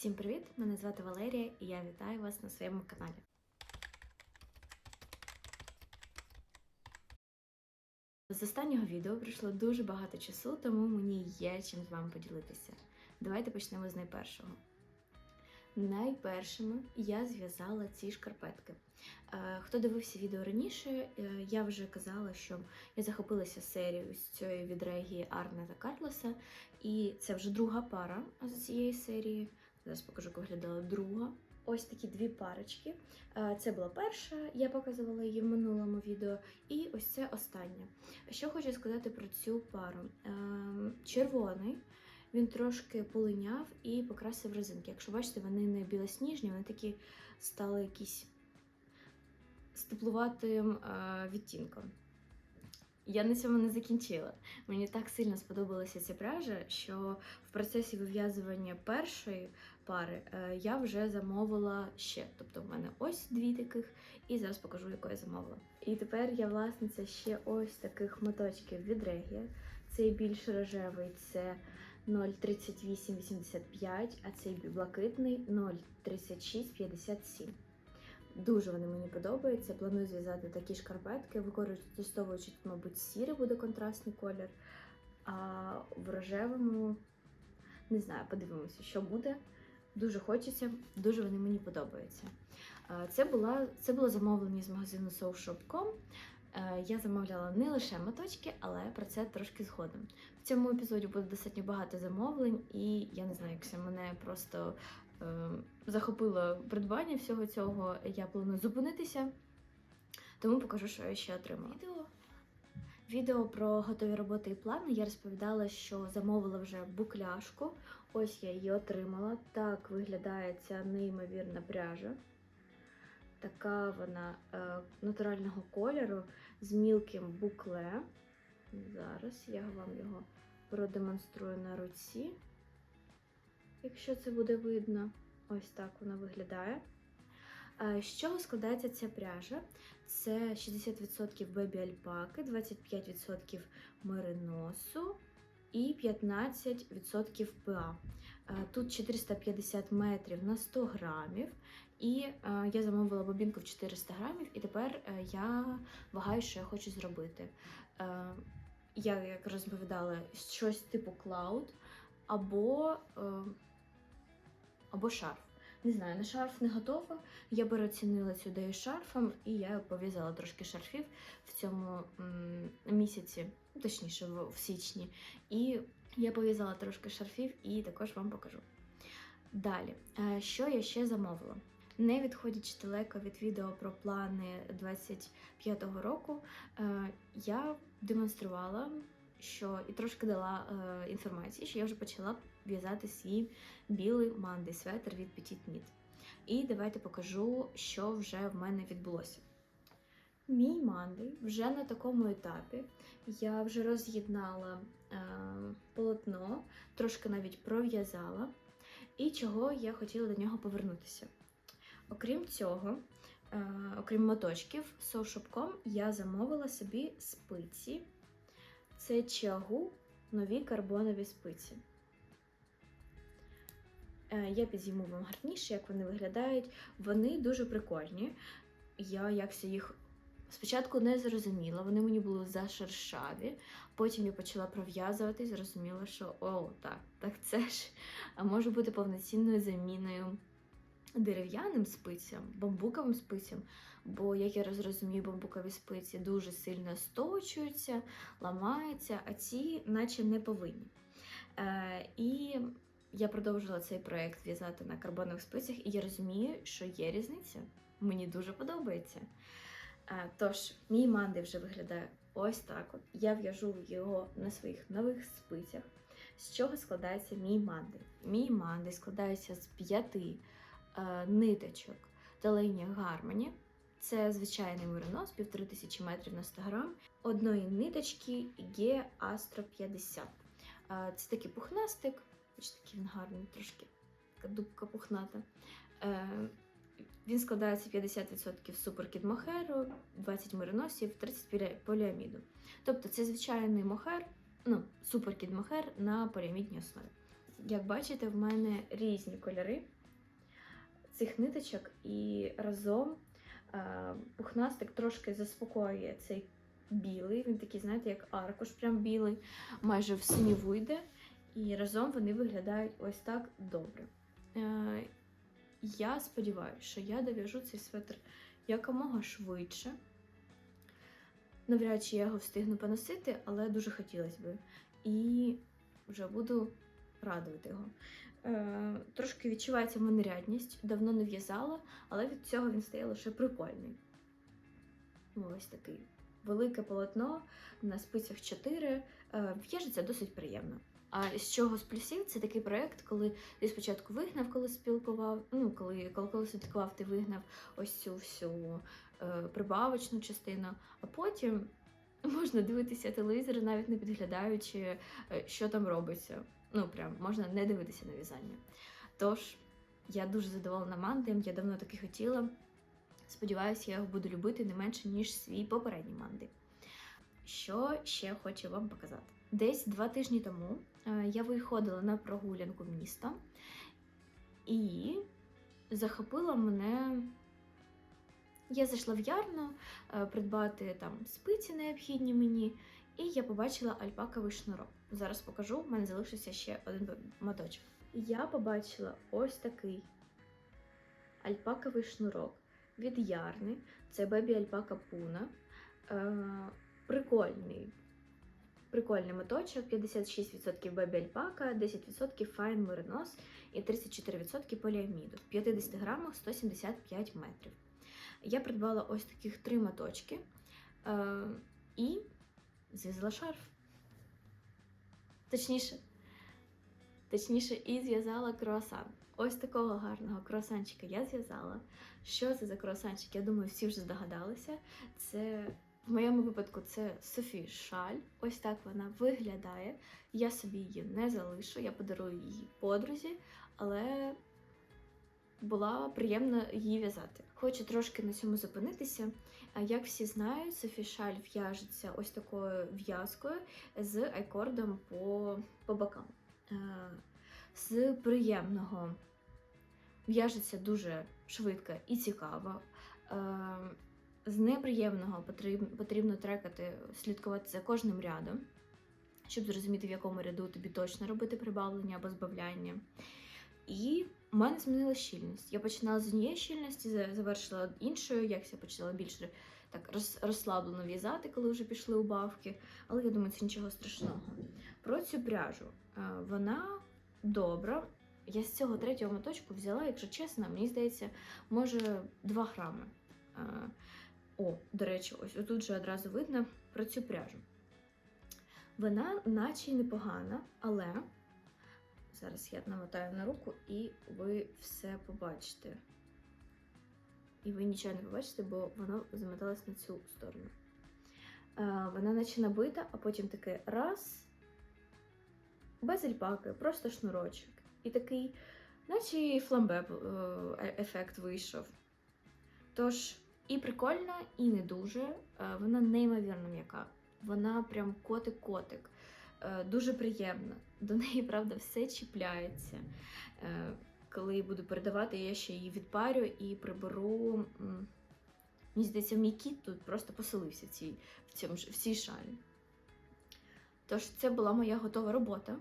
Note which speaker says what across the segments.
Speaker 1: Всім привіт! Мене звати Валерія і я вітаю вас на своєму каналі. З останнього відео пройшло дуже багато часу, тому мені є чим з вами поділитися. Давайте почнемо з найпершого. Найпершими я зв'язала ці шкарпетки. Е, Хто дивився відео раніше, е, я вже казала, що я захопилася серією з цієї від Арне та Карлоса, і це вже друга пара з цієї серії. Зараз покажу, як виглядала друга. Ось такі дві парочки. Е, Це була перша, я показувала її в минулому відео, і ось це остання. Що хочу сказати про цю пару. Ем, Червоний. Він трошки полиняв і покрасив резинки. Якщо бачите, вони не білосніжні, вони такі стали якісь з теплуватим е, відтінком. Я на цьому не закінчила. Мені так сильно сподобалася ця пряжа, що в процесі вив'язування першої пари е, я вже замовила ще. Тобто в мене ось дві таких, і зараз покажу, яку я замовила. І тепер я власниця ще ось таких моточків від Регія. Цей більш рожевий це 03885, а цей блакитний 03657. Дуже вони мені подобаються. Планую зв'язати такі шкарпетки, використовуючи, мабуть, сірий буде контрастний колір. А в рожевому не знаю, подивимося, що буде. Дуже хочеться, дуже вони мені подобаються. Це, була, це було замовлення з магазину soulshop.com. Е, Я замовляла не лише моточки, але про це трошки згодом. В цьому епізоді буде достатньо багато замовлень, і я не знаю, якщо мене просто е, захопило придбання всього цього, я планую зупинитися, тому покажу, що я ще отримала. Відео. Відео про готові роботи і плани я розповідала, що замовила вже букляшку. Ось я її отримала. Так виглядає ця неймовірна пряжа. Така вона е, натурального кольору з мілким букле. Зараз я вам його продемонструю на руці. Якщо це буде видно, ось так вона виглядає. Е, З чого складається ця пряжа? Це 60% бебі альпаки, 25% мериносу і 15% ПА. Е, Тут 450 метрів на 100 грамів. І е, я замовила бобінку в 400 грамів, і тепер е, я вагаю, що я хочу зробити. Я, як розповідала, щось типу клауд або, або шарф. Не знаю, на шарф не готова. Я переоцінила цю ідею шарфом, і я пов'язала трошки шарфів в цьому місяці, точніше, в, в січні. І я пов'язала трошки шарфів і також вам покажу. Далі, е, що я ще замовила? Не відходячи далеко від відео про плани 25-го року, е, я демонструвала, що і трошки дала е, інформації, що я вже почала в'язати свій білий мандий светр від Petit Knit. І давайте покажу, що вже в мене відбулося. Мій мандий вже на такому етапі. Я вже роз'єднала е, полотно, трошки навіть пров'язала, і чого я хотіла до нього повернутися. Окрім цього, е, окрім моточків, Soulshop.com я замовила собі спиці. Це чагу нові карбонові спиці. Е, Я підійму вам гарніше, як вони виглядають. Вони дуже прикольні. Я якось їх спочатку не зрозуміла, вони мені були зашершаві. Потім я почала пров'язувати і зрозуміла, що о, так, так це ж може бути повноцінною заміною дерев'яним спицям, бамбуковим спицям, бо, як я розумію, бамбукові спиці дуже сильно сточуються, ламаються, а ці наче не повинні. Е, і я продовжила цей проект в'язати на карбонових спицях, і я розумію, що є різниця. Мені дуже подобається. Е, Тож, мій манди вже виглядає ось так. От. Я в'яжу його на своїх нових спицях. З чого складається мій манди? Мій манди складається з п'яти е, ниточок Делені Гармоні. Це звичайний меринос, 1500 метрів на 100 грам, одної ниточки G Astro 50. Е, Це такий пухнастик, Бачите, такий він гарний, трошки така дубка пухната. Е, Він складається 50% суперкід мохеру, 20 мериносів, 30 полі- поліаміду. Тобто це звичайний мохер, ну, суперкід мохер на поліамідній основі. Як бачите, в мене різні кольори цих ниточок, і разом е, пухнастик трошки заспокоює цей білий. Він такий, знаєте, як аркуш, прям білий, майже в синіву йде. І разом вони виглядають ось так добре. Е, я сподіваюся, що я дов'яжу цей светр якомога швидше. Навряд чи я його встигну поносити, але дуже хотілося би. І вже буду радувати його. Е, трошки відчувається в мене рядність, давно не в'язала, але від цього він стає лише прикольний. Ось такий велике полотно на спицях 4. Е, в'яжеться досить приємно. А з чого з плюсів? Це такий проєкт, коли ти спочатку вигнав, коли спілкував, ну коли, коли, коли слідкував, ти вигнав ось цю всю е, прибавочну частину, а потім можна дивитися телевізор, навіть не підглядаючи, е, що там робиться. Ну, прям можна не дивитися на в'язання. Тож, я дуже задоволена мандем, я давно таки хотіла. Сподіваюся, я його буду любити не менше, ніж свій попередній манди. Що ще хочу вам показати? Десь два тижні тому я виходила на прогулянку міста і захопила мене. Я зайшла в ярну е, придбати там спиці необхідні мені, і я побачила альпаковий шнурок. Зараз покажу, в мене залишився ще один моточок. Я побачила ось такий альпаковий шнурок від ярни. Це бебі альпака пуна. Е, прикольний. Прикольний моточок, 56% бебі альпака, 10% файн меринос і 34% поліаміду. В 50 грамах 175 метрів. Я придбала ось таких три моточки е, і зв'язала шарф. Точніше, точніше, і зв'язала круасан. Ось такого гарного круасанчика я зв'язала. Що це за круасанчик? Я думаю, всі вже здогадалися. Це в моєму випадку це Софі Шаль. Ось так вона виглядає. Я собі її не залишу, я подарую її подрузі, але була приємно її в'язати. Хочу трошки на цьому зупинитися. Як всі знають, Софі Шаль в'яжеться ось такою в'язкою з айкордом по, по бокам. З приємного в'яжеться дуже швидко і цікаво. Е, З неприємного потрібно, трекати, слідкувати за кожним рядом, щоб зрозуміти, в якому ряду тобі точно робити прибавлення або збавляння. І в мене змінила щільність. Я починала з однієї щільності, завершила іншою, як я почала більше так розслаблено в'язати, коли вже пішли убавки. Але я думаю, це нічого страшного. Про цю пряжу. Е, Вона добра. Я з цього третього моточку взяла, якщо чесно, мені здається, може 2 грами. О, до речі, ось отут же одразу видно про цю пряжу. Вона наче й непогана, але зараз я намотаю на руку і ви все побачите. І ви нічого не побачите, бо воно замоталось на цю сторону. Е, Вона наче набита, а потім таке раз, без альпаки, просто шнурочок. І такий, наче фламбе е, ефект вийшов. Тож, і прикольно, і не дуже. Е, Вона неймовірно м'яка. Вона прям котик-котик. Е, Дуже приємна. До неї, правда, все чіпляється. Е, Коли буду передавати, я ще її відпарю і приберу. Мені здається, мій кіт тут просто поселився цій, в цьому, в цій шалі. Тож, це була моя готова робота.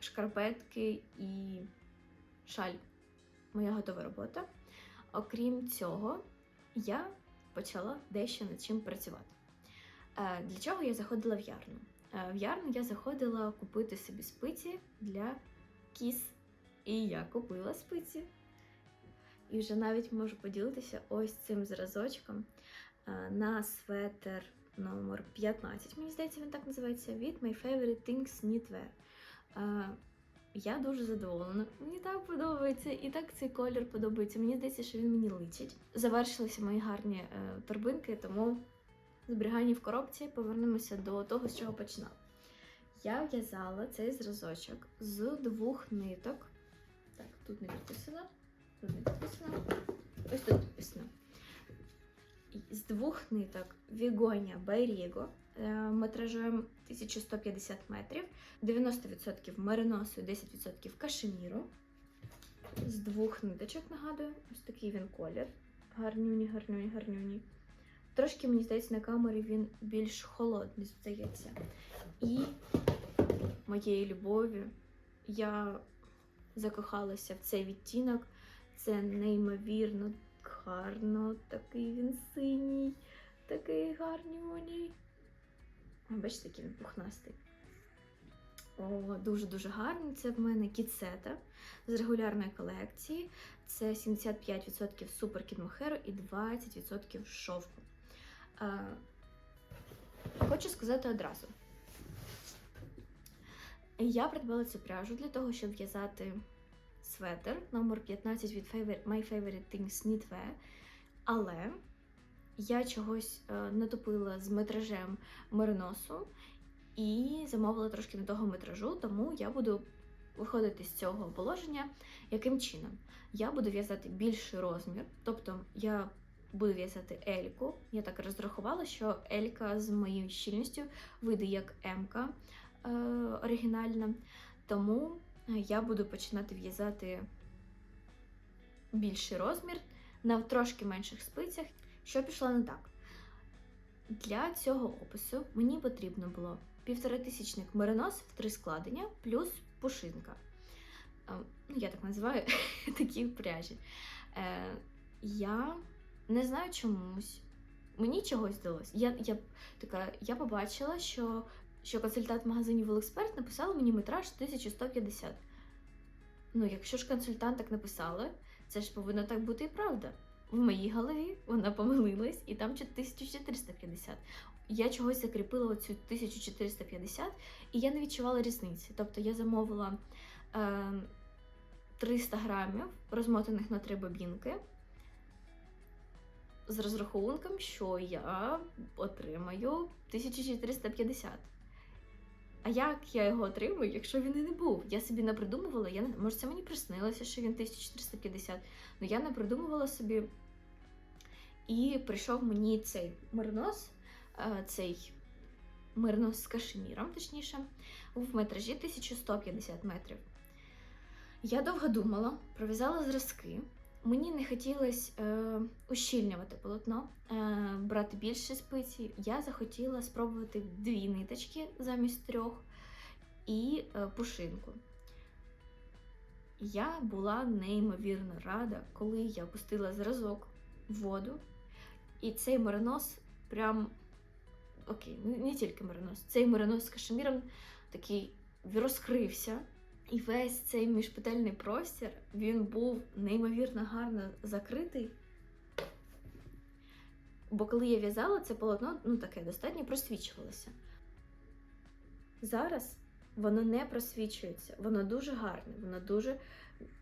Speaker 1: Шкарпетки і шаль. Моя готова робота. Окрім цього, я почала дещо над чим працювати. Е, Для чого я заходила в ярну? Е, В ярну я заходила купити собі спиці для кіс. І я купила спиці. І вже навіть можу поділитися ось цим зразочком е, на светер номер 15, мені здається, він так називається, від My Favorite Things Knitwear. Я дуже задоволена. Мені так подобається, і так цей колір подобається. Мені здається, що він мені личить. Завершилися мої гарні е, торбинки, тому зберігання в коробці повернемося до того, з чого починала. Я в'язала цей зразочок з двох ниток. Так, тут не підписано, тут не підписано. Ось тут підписано. З двох ниток Вігоня Байріго метражем 1150 метрів, 90% мериносу і 10% кашеміру. З двох ниточок нагадую, ось такий він колір. Гарнюні, гарнюні, гарнюні. Трошки, мені здається, на камері він більш холодний, здається. І моєї любові я закохалася в цей відтінок. Це неймовірно гарно, такий він синій, такий гарнюній. О, Бачите, який він пухнастий. Дуже-дуже гарний. Це в мене кіцета з регулярної колекції. Це 75% супер кідмохеру і 20% шовку. Е, Хочу сказати одразу. Я придбала цю пряжу для того, щоб в'язати светр номер 15 від My Favorite Things Knitwear, але я чогось е, натопила з метражем мериносу і замовила трошки не того метражу, тому я буду виходити з цього положення яким чином? Я буду в'язати більший розмір, тобто я буду в'язати ельку. Я так розрахувала, що елька з моєю щільністю вийде як М-ка е, оригінальна. Тому я буду починати в'язати більший розмір на трошки менших спицях, що пішло не так. Для цього опису мені потрібно було півторатисячник меринос в три складення плюс пушинка. Е, Ну, я так називаю такі пряжі. Е, я не знаю чомусь. Мені чогось здалося. Я, я, така, я побачила, що, що консультант в магазині Велексперт написала мені метраж 1150. Ну, якщо ж консультант так написала, це ж повинно так бути і правда. В моїй голові вона помилилась, і там 1450. Я чогось закріпила оцю 1450, і я не відчувала різниці. Тобто я замовила е, 300 грамів, розмотаних на три бобінки, з розрахунком, що я отримаю 1450. А як я його отримую, якщо він і не був? Я собі не придумувала, я не може, це мені приснилося, що він 1450. Ну я не придумувала собі. І прийшов мені цей меринос, е, цей меринос з кашеміром, точніше, в метражі 1150 метрів. Я довго думала, пров'язала зразки. Мені не хотілося е, ущільнювати полотно, е, брати більше спиці. Я захотіла спробувати дві ниточки замість трьох і е, пушинку. Я була неймовірно рада, коли я пустила зразок в воду, і цей меринос прям окей, не, тільки меринос, цей меринос з кашеміром такий розкрився. І весь цей міжпетельний простір він був неймовірно гарно закритий. Бо коли я в'язала, це полотно ну, таке достатньо просвічувалося. Зараз воно не просвічується, воно дуже гарне, воно дуже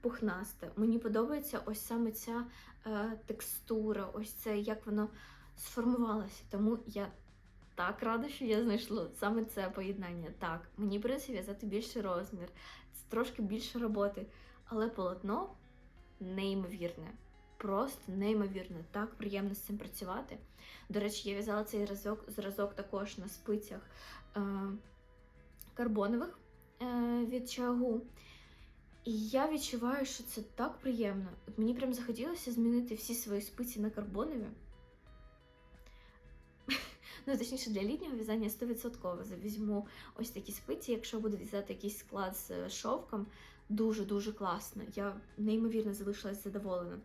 Speaker 1: пухнасте. Мені подобається ось саме ця е, текстура, ось це як воно сформувалося. Тому я так рада, що я знайшла саме це поєднання. Так, мені придеться в'язати більший розмір, це трошки більше роботи, але полотно неймовірне. Просто неймовірно, так приємно з цим працювати. До речі, я в'язала цей зразок, зразок також на спицях е, карбонових е, від чагу. І я відчуваю, що це так приємно. От мені прям захотілося змінити всі свої спиці на карбонові. Ну, точніше, для літнього в'язання 100% візьму ось такі спиці, якщо буду в'язати якийсь склад з е, шовком, дуже-дуже класно. Я неймовірно залишилась задоволена.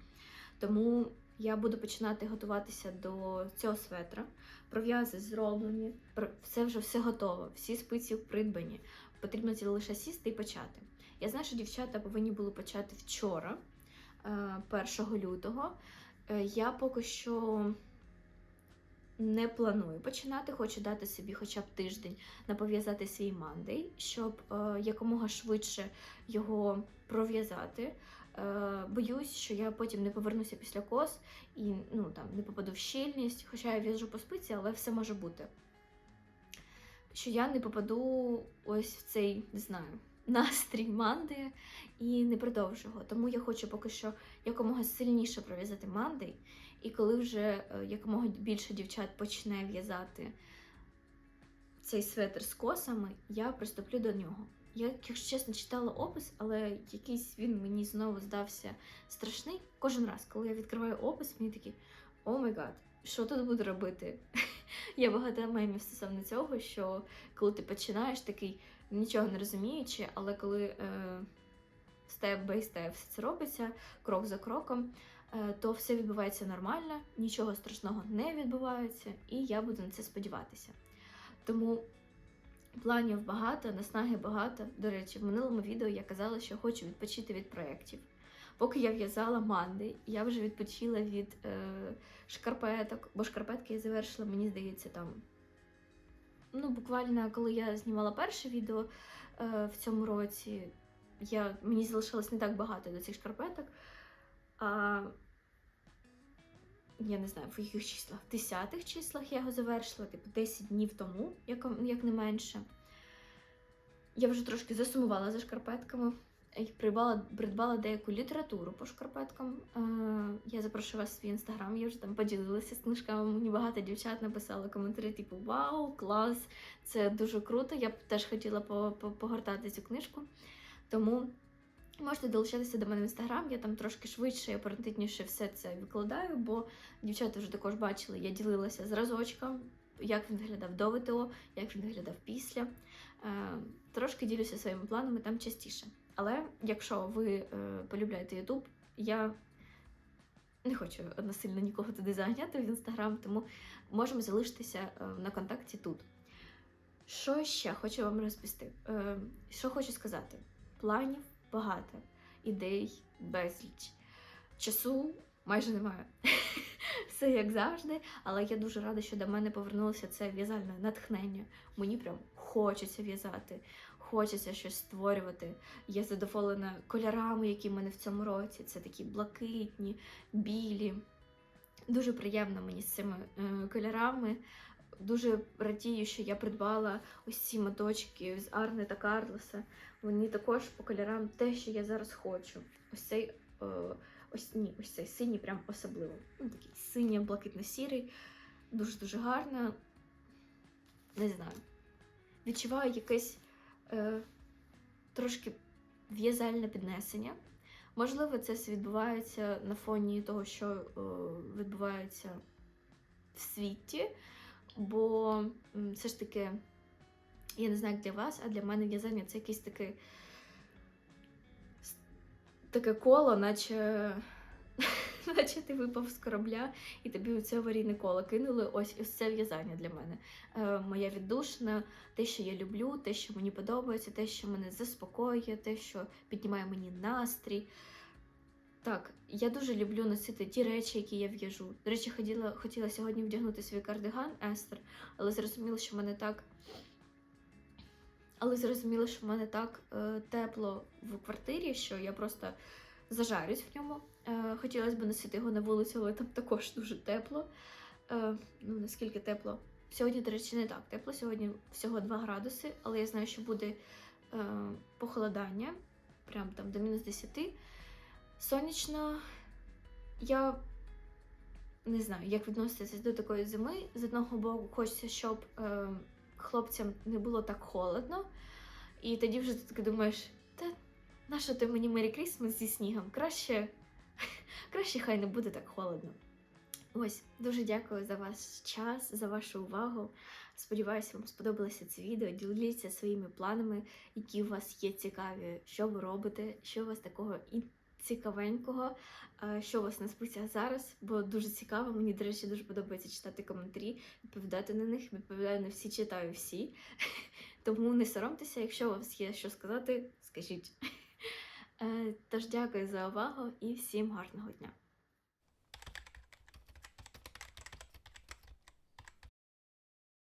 Speaker 1: Тому я буду починати готуватися до цього светра. Пров'язи зроблені, все вже все готово, всі спиці придбані. Потрібно лише сісти і почати. Я знаю, що дівчата повинні були почати вчора, е, 1 лютого. Е, Я поки що не планую починати, хочу дати собі хоча б тиждень на пов'язати свій мандей, щоб е, якомога швидше його пров'язати. Е, боюсь, що я потім не повернуся після кос і ну, там, не попаду в щільність, хоча я в'яжу по спиці, але все може бути. Що я не попаду ось в цей, не знаю, настрій манди і не продовжу його. Тому я хочу поки що якомога сильніше пров'язати манди. І коли вже е, якомога більше дівчат почне в'язати цей светр з косами, я приступлю до нього. Я, якщо чесно, читала опис, але якийсь він мені знову здався страшний. Кожен раз, коли я відкриваю опис, мені такий о май гад, що тут буду робити? Є багато мемів стосовно цього, що коли ти починаєш такий нічого не розуміючи, але коли е, степ бай степ все це робиться крок за кроком, то все відбувається нормально, нічого страшного не відбувається, і я буду на це сподіватися. Тому планів багато, наснаги багато. До речі, в минулому відео я казала, що хочу відпочити від проєктів. Поки я в'язала манди, я вже відпочила від е, шкарпеток, бо шкарпетки я завершила, мені здається, там. Ну, буквально, коли я знімала перше відео е, в цьому році, я, мені залишилось не так багато до цих шкарпеток. А я не знаю, в яких числах, в десятих числах я його завершила, типу 10 днів тому, як, як не менше. Я вже трошки засумувала за шкарпетками і придбала, придбала деяку літературу по шкарпеткам. Е, я запрошую вас в свій інстаграм, я вже там поділилася з книжками. Мені багато дівчат написали коментарі, типу Вау, клас! Це дуже круто. Я б теж хотіла по- по- погортати цю книжку. Тому можете долучатися до мене в інстаграм, я там трошки швидше і оперативніше все це викладаю, бо дівчата вже також бачили, я ділилася зразочком, як він виглядав до ВТО, як він виглядав після. Е, Трошки ділюся своїми планами там частіше. Але якщо ви е, полюбляєте Ютуб, я не хочу насильно нікого туди заганяти в інстаграм, тому можемо залишитися е, на контакті тут. Що ще хочу вам розповісти? Що хочу сказати? Планів багато, ідей безліч. Часу майже немає. Все як завжди, але я дуже рада, що до мене повернулося це в'язальне натхнення. Мені прям хочеться в'язати, хочеться щось створювати. Я задоволена кольорами, які в мене в цьому році. Це такі блакитні, білі. Дуже приємно мені з цими е, кольорами. Дуже радію, що я придбала ось ці моточки з Арни та Карлоса. Вони також по кольорам те, що я зараз хочу. Ось цей, е, ось ні, ось цей синій прям особливо. Ну, такий синій, блакитно-сірий, дуже-дуже гарно. Не знаю. Відчуваю якесь е, трошки в'язальне піднесення. Можливо, це відбувається на фоні того, що е, відбувається в світі, бо все ж таки, я не знаю, як для вас, а для мене в'язання це якесь таке, таке коло, наче, наче ти випав з корабля і тобі оце аварійне коло кинули. Ось ось це в'язання для мене. Е, моя віддушина, те, що я люблю, те, що мені подобається, те, що мене заспокоює, те, що піднімає мені настрій. Так, я дуже люблю носити ті речі, які я в'яжу. До речі, хотіла, хотіла сьогодні вдягнути свій кардиган Естер, але зрозуміла, що в мене так. Але зрозуміла, що в мене так е, тепло в квартирі, що я просто зажарюсь в ньому. Е, хотілося б носити його на вулицю, але там також дуже тепло. Е, ну, наскільки тепло? Сьогодні, до речі, не так тепло. Сьогодні всього 2 градуси, але я знаю, що буде е, похолодання, прям там до мінус 10. Сонячно, я не знаю, як відноситися до такої зими. З одного боку, хочеться, щоб е, хлопцям не було так холодно. І тоді вже ти таки думаєш, та нащо ти мені Мері Крісмас зі снігом? Краще, краще хай не буде так холодно. Ось, дуже дякую за ваш час, за вашу увагу. Сподіваюся, вам сподобалося це відео. Діліться своїми планами, які у вас є цікаві, що ви робите, що у вас такого і цікавенького, е, що у вас на списях зараз, бо дуже цікаво. Мені, до речі, дуже подобається читати коментарі, відповідати на них. Відповідаю на всі, читаю всі. Тому не соромтеся, якщо у вас є що сказати, скажіть. Е, Тож дякую за увагу і всім гарного дня!